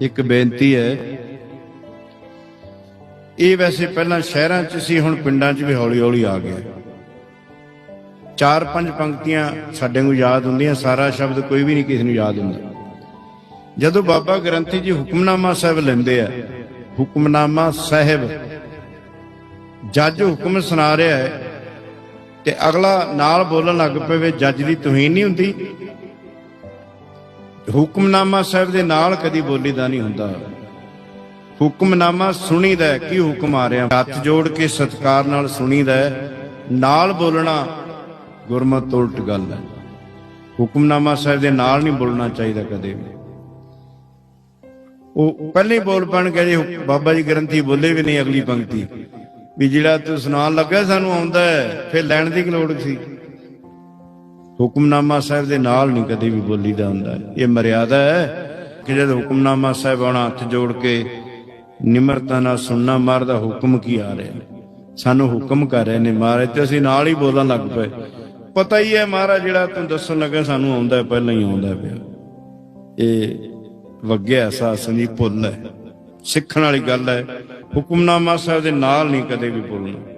ਇੱਕ ਬੇਨਤੀ ਹੈ। ਇਹ ਵੈਸੇ ਪਹਿਲਾਂ ਸ਼ਹਿਰਾਂ 'ਚ ਸੀ, ਹੁਣ ਪਿੰਡਾਂ 'ਚ ਵੀ ਹੌਲੀ-ਹੌਲੀ ਆ ਗਿਆ। ਚਾਰ ਪੰਜ ਪੰਕਤੀਆਂ ਸਾਡੇ ਨੂੰ ਯਾਦ ਹੁੰਦੀਆਂ, ਸਾਰਾ ਸ਼ਬਦ ਕੋਈ ਵੀ ਨਹੀਂ ਕਿਸੇ ਨੂੰ ਯਾਦ ਹੁੰਦਾ। ਜਦੋਂ ਬਾਬਾ ਗ੍ਰੰਥੀ ਜੀ ਹੁਕਮਨਾਮਾ ਸਾਹਿਬ ਲੈਂਦੇ ਆ, ਹੁਕਮਨਾਮਾ ਸਾਹਿਬ, ਜੱਜ ਹੁਕਮ ਸੁਣਾ ਰਿਹਾ ਹੈ ਤੇ ਅਗਲਾ ਨਾਲ ਬੋਲਣ ਲੱਗ ਪਵੇ, ਜੱਜ ਦੀ ਤੋਹੀਨ ਨਹੀਂ ਹੁੰਦੀ। ਹੁਕਮਨਾਮਾ ਸਾਹਿਬ ਦੇ ਨਾਲ ਕਦੀ ਬੋਲੀ ਦਾ ਨਹੀਂ ਹੁੰਦਾ। ਹੁਕਮਨਾਮਾ ਸੁਣੀਦਾ ਹੈ, ਕੀ ਹੁਕਮ ਆ ਰਿਹਾ? ਹੱਥ ਜੋੜ ਕੇ ਸਤਕਾਰ ਨਾਲ ਸੁਣੀਦਾ ਹੈ, ਨਾਲ ਬੋਲਣਾ ਗੁਰਮਤ ਉਲਟ ਗੱਲ ਹੈ। ਹੁਕਮਨਾਮਾ ਸਾਹਿਬ ਦੇ ਨਾਲ ਨਹੀਂ ਬੋਲਣਾ ਚਾਹੀਦਾ ਕਦੇ ਵੀ। ਉਹ ਪਹਿਲੇ ਬੋਲ ਪਣ ਕੇ ਜੀ ਬਾਬਾ ਜੀ ਗ੍ਰੰਥੀ ਬੋਲੇ ਵੀ ਨਹੀਂ ਅਗਲੀ ਪੰਕਤੀ। ਵੀ ਜਿਹੜਾ ਤੂੰ ਸੁਣਾਉਣ ਲੱਗਾ ਸਾਨੂੰ ਆਉਂਦਾ ਹੈ ਫਿਰ ਲੈਣ ਦੀ ਕੀ ਲੋੜ ਸੀ? ਹੁਕਮਨਾਮਾ ਸਾਹਿਬ ਦੇ ਨਾਲ ਨਹੀਂ ਕਦੇ ਵੀ ਬੋਲੀਦਾ ਹੁੰਦਾ। ਇਹ ਮਰਿਆਦਾ ਹੈ ਕਿ ਜਦ ਹੁਕਮਨਾਮਾ ਸਾਹਿਬ ਆਉਣਾ ਹੱਥ ਜੋੜ ਕੇ ਨਿਮਰਤਾ ਨਾਲ ਸੁਣਨਾ ਮਾਰਦਾ ਹੁਕਮ ਕੀ ਆ ਰਿਹਾ? ਸਾਨੂੰ ਹੁਕਮ ਕਰ ਰਹੇ ਨੇ ਮਹਾਰਾਜ ਤੇ ਅਸੀਂ ਨਾਲ ਹੀ ਬੋਲਣ ਲੱਗ ਪਏ। ਪਤਾ ਹੀ ਹੈ ਮਹਾਰਾਜ ਜਿਹੜਾ ਤੂੰ ਦੱਸਣ ਲੱਗਾ ਸਾਨੂੰ ਆਉਂਦਾ ਪਹਿਲਾਂ ਹੀ ਆਉਂਦਾ ਪਿਆ। ਇਹ ਵੱਗਿਆ ਅਹਿਸਾਸ ਨਹੀਂ ਭੁੱਲ ਹੈ ਸਿੱਖਣ ਵਾਲੀ ਗੱਲ ਹੈ, ਹੁਕਮਨਾਮਾ ਸਾਹਿਬ ਦੇ ਨਾਲ ਨਹੀਂ ਕਦੇ ਵੀ ਬੋਲਣਾ।